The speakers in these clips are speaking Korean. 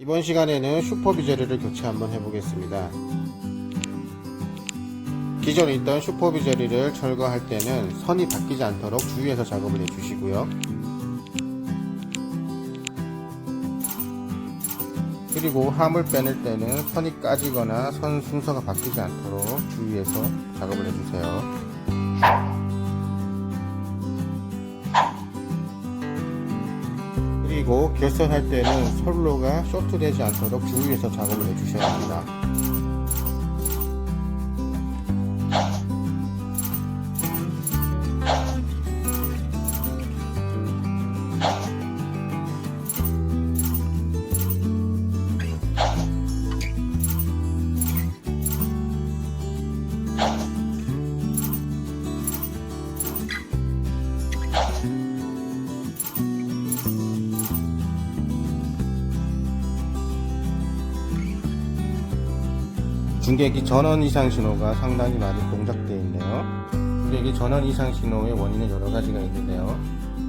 이번 시간에는 슈퍼비저리를 교체 한번 해보겠습니다. 기존에 있던 슈퍼비저리를 철거할 때는 선이 바뀌지 않도록 주의해서 작업을 해주시고요. 그리고 함을 빼낼 때는 선이 까지거나 선 순서가 바뀌지 않도록 주의해서 작업을 해주세요. 그리고 결선할 때는 선로가 쇼트되지 않도록 주의해서 작업을 해주셔야 합니다. 중계기 전원 이상 신호가 상당히 많이 동작되어 있네요. 중계기 전원 이상 신호의 원인은 여러 가지가 있는데요.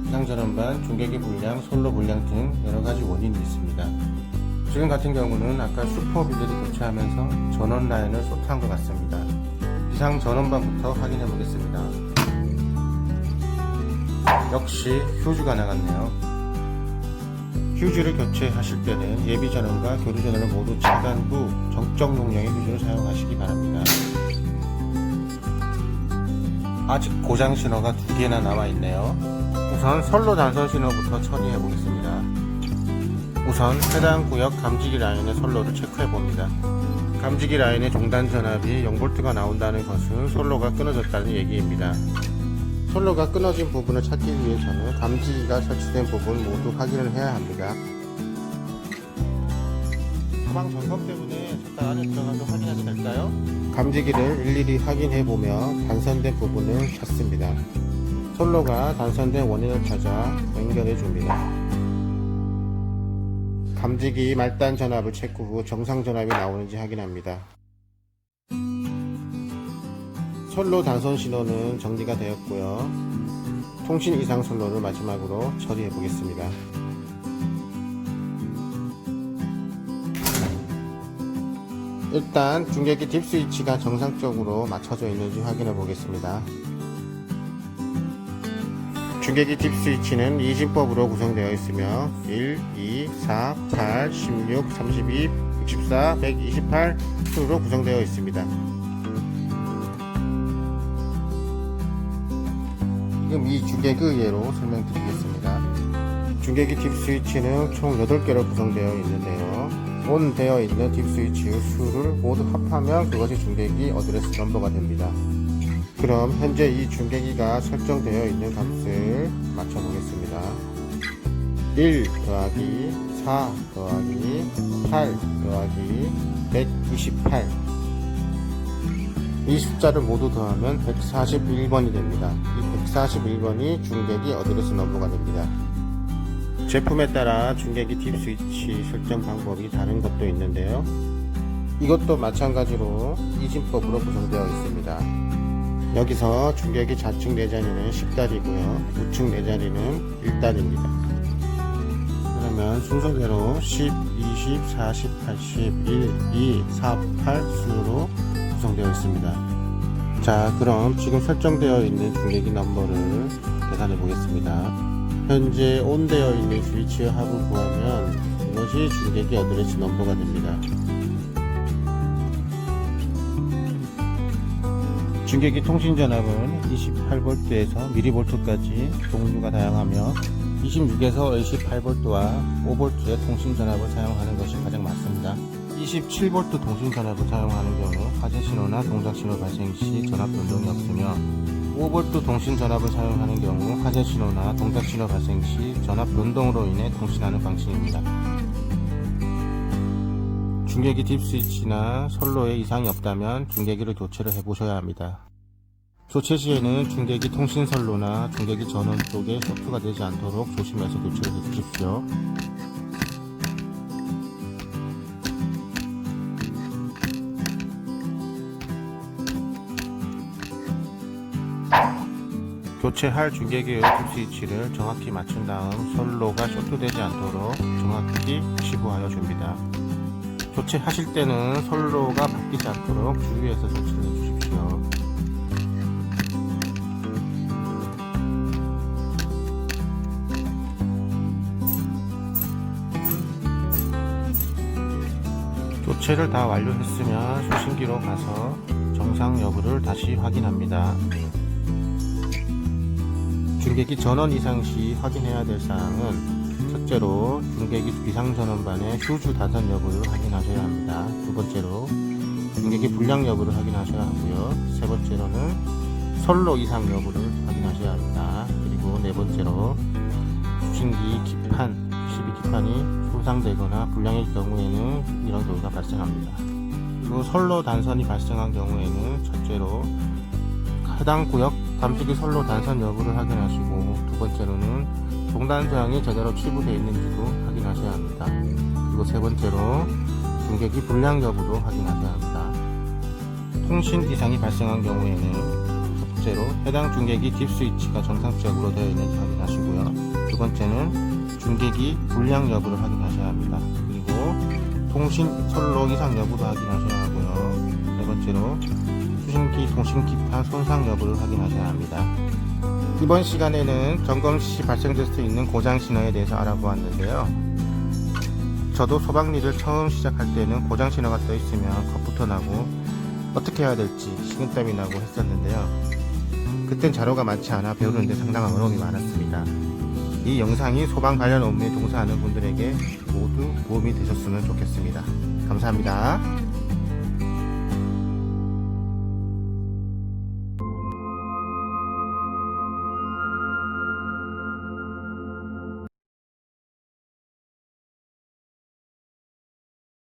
이상 전원반, 중계기 불량, 솔로 불량 등 여러 가지 원인이 있습니다. 지금 같은 경우는 아까 슈퍼비들이 교체하면서 전원 라인을 쏟한 것 같습니다. 이상 전원반부터 확인해 보겠습니다. 역시 휴즈가 나갔네요. 휴즈를 교체하실 때는 예비 전원과 교류 전원을 모두 차단 후 정적 용량의 휴즈를 사용하시기 바랍니다. 아직 고장 신호가 두 개나 남아 있네요. 우선 선로 단선 신호부터 처리해 보겠습니다. 우선 해당 구역 감지기 라인의 선로를 체크해 봅니다. 감지기 라인의 종단 전압이 0V가 나온다는 것은 선로가 끊어졌다는 얘기입니다. 선로가 끊어진 부분을 찾기 위해서는 감지기가 설치된 부분 모두 확인을 해야 합니다. 가방 점검 때문에 잠깐 안에 들어가서 확인해도 될까요? 감지기를 일일이 확인해 보며 단선된 부분을 찾습니다. 선로가 단선된 원인을 찾아 연결해 줍니다. 감지기 말단 전압을 체크 후 정상 전압이 나오는지 확인합니다. 선로 단선 신호는 정리가 되었고요. 통신 이상 선로를 마지막으로 처리해 보겠습니다. 일단 중계기 딥 스위치가 정상적으로 맞춰져 있는지 확인해 보겠습니다. 중계기 딥 스위치는 이진법으로 구성되어 있으며 1, 2, 4, 8, 16, 32, 64, 128 순으로 구성되어 있습니다. 지금 이 중계기 예로 설명드리겠습니다. 중계기 딥 스위치는 총 8개로 구성되어 있는데요. 온 되어 있는 딥 스위치의 수를 모두 합하면 그것이 중계기 어드레스 넘버가 됩니다. 그럼 현재 이 중계기가 설정되어 있는 값을 맞춰보겠습니다. 1 더하기 4 더하기 8 더하기 128. 이 숫자를 모두 더하면 141번이 됩니다. 이 141번이 중계기 어드레스 넘버가 됩니다. 제품에 따라 중계기 딥 스위치 설정 방법이 다른 것도 있는데요. 이것도 마찬가지로 이진법으로 구성되어 있습니다. 여기서 중계기 좌측 내자리는 10달이고요. 우측 내자리는 1달입니다. 그러면 순서대로 10, 20, 40, 80, 1, 2, 4, 8 순으로 구성되어 있습니다. 자, 그럼 지금 설정되어 있는 중계기 넘버를 계산해 보겠습니다. 현재 온 되어 있는 스위치의 합을 구하면 이것이 중계기 어드레스 넘버가 됩니다. 중계기 통신 전압은 28V에서 mV까지 종류가 다양하며 26에서 28V와 5V의 통신 전압을 사용하는 것이 가장 맞습니다. 27V 통신 전압을 사용하는 경우 화재 신호나 동작 신호 발생 시 전압 변동이 없으며 5V 통신 전압을 사용하는 경우 화재 신호나 동작 신호 발생 시 전압 변동으로 인해 통신하는 방식입니다. 중계기 딥 스위치나 선로에 이상이 없다면 중계기를 교체를 해보셔야 합니다. 교체 시에는 중계기 통신 선로나 중계기 전원 쪽에 쇼트가 되지 않도록 조심해서 교체를 해주십시오. 교체할 중계기의 딥 스위치를 정확히 맞춘 다음 선로가 쇼트되지 않도록 정확히 치부하여 줍니다. 교체하실 때는 선로가 바뀌지 않도록 주위에서 설치를 해주십시오. 교체를 다 완료했으면 수신기로 가서 정상 여부를 다시 확인합니다. 중계기 전원 이상 시 확인해야 될 사항은 첫째로 중계기 비상전원반의 휴주 단선 여부를 확인하셔야 합니다. 두 번째로 중계기 불량 여부를 확인하셔야 하고요. 세 번째로는 선로 이상 여부를 확인하셔야 합니다. 그리고 네 번째로 수신기 기판, 12기판이 손상되거나 불량일 경우에는 이런 경우가 발생합니다. 그리고 선로 단선이 발생한 경우에는 첫째로 해당 구역 감지기 선로 단선 여부를 확인하시고 두 번째로는 동단 조항이 제대로 치부되어 있는지도 확인하셔야 합니다. 그리고 세 번째로 중계기 불량 여부도 확인하셔야 합니다. 통신 이상이 발생한 경우에는 첫 번째로 해당 중계기 딥 스위치가 정상적으로 되어 있는지 확인하시고요. 두 번째는 중계기 불량 여부를 확인하셔야 합니다. 그리고 통신 선로 이상 여부도 확인하셔야 하고요. 네 번째로 수신기 통신 기판 손상 여부를 확인하셔야 합니다. 이번 시간에는 점검 시 발생될 수 있는 고장 신호에 대해서 알아보았는데요. 저도 소방일을 처음 시작할 때는 고장 신호가 떠 있으면 겁부터 나고 어떻게 해야 될지 식은땀이 나고 했었는데요. 그땐 자료가 많지 않아 배우는데 상당한 어려움이 많았습니다. 이 영상이 소방 관련 업무에 종사하는 분들에게 모두 도움이 되셨으면 좋겠습니다. 감사합니다.